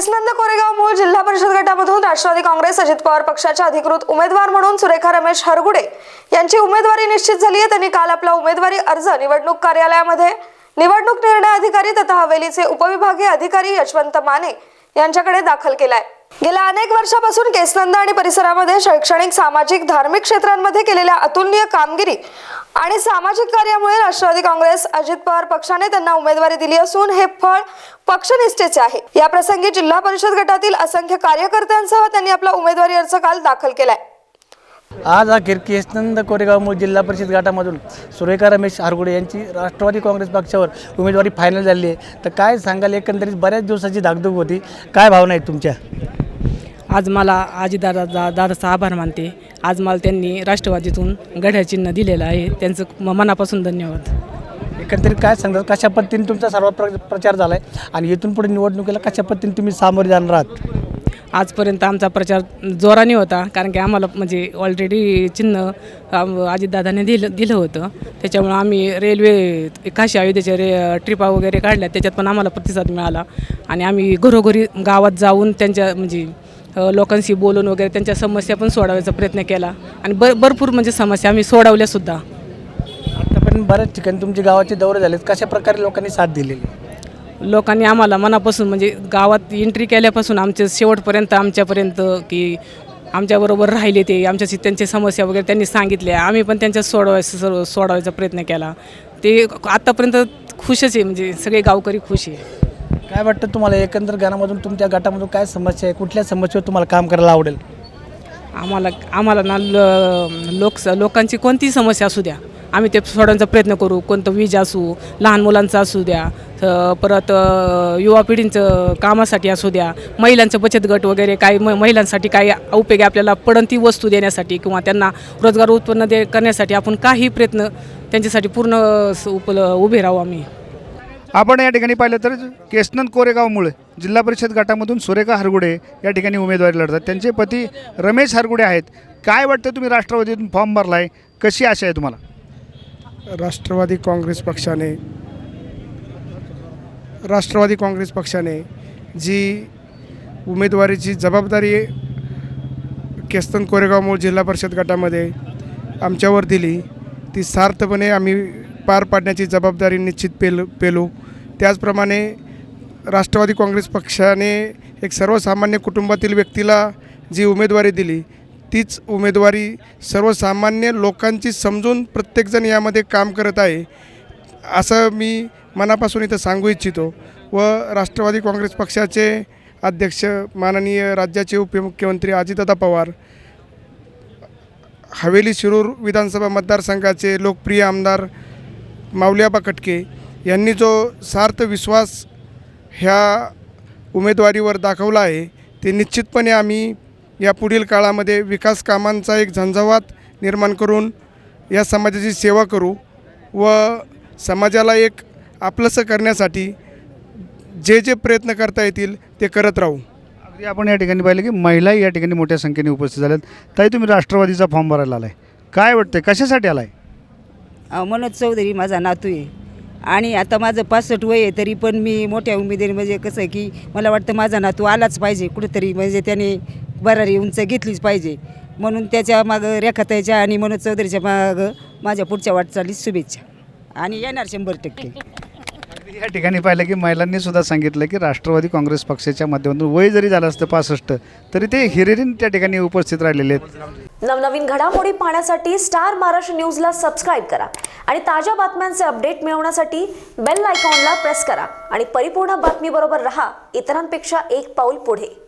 केसनंद कोरेगाव मूळ जिल्हा परिषद गटामधून राष्ट्रवादी काँग्रेस अजित पवार पक्षाच्या अधिकृत उमेदवार म्हणून सुरेखा रमेश हरगुडे यांची उमेदवारी निश्चित झाली आहे. त्यांनी काल आपला उमेदवारी अर्ज निवडणूक कार्यालयामध्ये निवडणूक निर्णय अधिकारी तथा हवेलीचे उपविभागीय अधिकारी यशवंत माने यांच्याकडे दाखल केलाय. गेल्या अनेक वर्षापासून केसनंद आणि परिसरामध्ये शैक्षणिक सामाजिक धार्मिक क्षेत्रांमध्ये केलेल्या अतुलनीय कामगिरी आणि सामाजिक कार्यामुळे राष्ट्रवादी काँग्रेस अजित पवार पक्षाने त्यांना उमेदवारी दिली असून हे फळ पक्षनिष्ठेचे आहे. या प्रसंगी जिल्हा परिषद गटातील असंख्य कार्यकर्त्यांसह त्यांनी आपला उमेदवारी अर्ज काल दाखल केलाय. आज अखेर केसनंद कोरेगाव जिल्हा परिषद गटामधून सुरेखा रमेश हारगुडे यांची राष्ट्रवादी काँग्रेस पक्षावर उमेदवारी फायनल झाली आहे. तर काय सांगाल एकंदरीत बऱ्याच दिवसाची धाकधूक होती. काय भावना आहेत तुमच्या? आज मला आजी दादा दा दादाचा आभार मानते. आज मला त्यांनी राष्ट्रवादीतून गड्या चिन्ह दिलेलं आहे. त्यांचं म- मनापासून धन्यवाद. एकंदरीत काय सांगतात? कशा पद्धतीने तुमचा सर्व प्र प्रचार झाला आहे आणि इथून पुढे निवडणुकीला कशा पद्धतीने तुम्ही सामोरे जाणार आहात? आजपर्यंत आमचा प्रचार जोराने होता. कारण की आम्हाला म्हणजे ऑलरेडी चिन्ह अजितदादाने दिलं दिलं होतं. त्याच्यामुळं आम्ही रेल्वे काशी अयोध्येच्या रे ट्रिपा वगैरे काढल्या. त्याच्यात पण आम्हाला प्रतिसाद मिळाला. आणि आम्ही घरोघरी गावात जाऊन त्यांच्या म्हणजे लोकांशी बोलून वगैरे त्यांच्या समस्या पण सोडवायचा प्रयत्न केला. आणि ब भरपूर म्हणजे समस्या आम्ही सोडवल्यासुद्धा आतापर्यंत बऱ्याच ठिकाणी तुमचे गावाचे दौरे झालेत. कशा प्रकारे लोकांनी साथ दिलेली? लोकांनी आम्हाला मनापासून म्हणजे गावात एंट्री केल्यापासून आमच्या शेवटपर्यंत आमच्यापर्यंत की आमच्याबरोबर राहिले ते आमच्याशी त्यांच्या समस्या वगैरे त्यांनी सांगितल्या. आम्ही पण त्यांच्या सोडवायचं सर्व सोडवायचा प्रयत्न केला. ते आत्तापर्यंत खुशच आहे म्हणजे सगळे गावकरी खुश आहे. काय वाटतं तुम्हाला? एकंदर गाण्यामधून तुमच्या गटामधून काय समस्या आहे? कुठल्या समस्येवर तुम्हाला काम करायला आवडेल? आम्हाला आम्हाला ना ल- लोक लोकांची कोणतीही समस्या असू द्या आम्ही ते सोडवण्याचा प्रयत्न करू. कोणतं वीज असू लहान मुलांचं असू द्या अ, परत अ, युवा पिढींचं कामासाठी असू द्या महिलांचं बचत गट वगैरे काही म महिलांसाठी काही उपयोगी आपल्याला पडण ती वस्तू देण्यासाठी किंवा त्यांना रोजगार उत्पन्न दे करण्यासाठी आपण काही प्रयत्न त्यांच्यासाठी पूर्ण स- उपल उभे राहू आम्ही. आपण या ठिकाणी पाहिलं तर केसनंद कोरेगावमुळे जिल्हा परिषद गटामधून सुरेखा हरगुडे या ठिकाणी उमेदवारी लढतात. त्यांचे पती रमेश हरगुडे आहेत. काय वाटतं तुम्ही राष्ट्रवादीतून फॉर्म भरलाय? कशी आशा आहे तुम्हाला? राष्ट्रवादी काँग्रेस पक्षाने राष्ट्रवादी काँग्रेस पक्षाने जी उमेदवारीची जबाबदारी केस्तन कोरेगावमुळे जिल्हा परिषद गटामध्ये आमच्यावर दिली ती सार्थपणे आम्ही पार पाडण्याची जबाबदारी निश्चित पेल पेलू. त्याचप्रमाणे राष्ट्रवादी काँग्रेस पक्षाने एक सर्वसामान्य कुटुंबातील व्यक्तीला जी उमेदवारी दिली तीच उमेदवारी सर्वसामान्य लोकांची समजून प्रत्येकजण यामध्ये काम करत आहे असं मी मनापासून इथं सांगू इच्छितो. व राष्ट्रवादी काँग्रेस पक्षाचे अध्यक्ष माननीय राज्याचे उपमुख्यमंत्री अजितदादा पवार हवेली शिरूर विधानसभा मतदारसंघाचे लोकप्रिय आमदार माऊलीआबा कटके यांनी जो सार्थ विश्वास ह्या उमेदवारीवर दाखवला आहे ते निश्चितपणे आम्ही या पुढील काळामध्ये विकास कामांचा एक झंझावात निर्माण करून या समाजाची सेवा करू व समाजाला एक आपलंसं करण्यासाठी जे जे प्रयत्न करता येतील ते करत राहू. अगदी आपण या ठिकाणी पाहिलं की महिलाही या ठिकाणी मोठ्या संख्येने उपस्थित झाल्यात. ताई तुम्ही राष्ट्रवादीचा फॉर्म भरायला आला आहे काय वाटतं कशासाठी आला आहे मनोज चौधरी माझा नातू आहे. आणि आता माझं पासष्ट वय आहे तरी पण मी मोठ्या उमेदीने म्हणजे कसं आहे की मला वाटतं माझा नातू आलाच पाहिजे कुठंतरी म्हणजे त्याने बरारी उंच घेतलीच पाहिजे. म्हणून त्याच्या मागं रेखाताईच्या आणि मनोज चौधरीच्या मागं माझ्या पुढच्या वाटचालीस शुभेच्छा. आणि येणार शंभर टक्के. या ठिकाणी पाहिलं की महिलांनी सुद्धा सांगितलं की राष्ट्रवादी काँग्रेस पक्षाच्या माध्यमातून वय जरी झालं असतं पासष्ट तरी ते हिरेरीन त्या ठिकाणी उपस्थित राहिलेले आहेत. नवनवीन घडामोडी पाहण्यासाठी स्टार महाराष्ट्र न्यूजला सबस्क्राईब करा आणि ताज्या बातम्यांचे अपडेट मिळवण्यासाठी बेल आयकॉनला प्रेस करा. आणि परिपूर्ण बातमीबरोबर रहा इतरांपेक्षा एक पाऊल पुढे.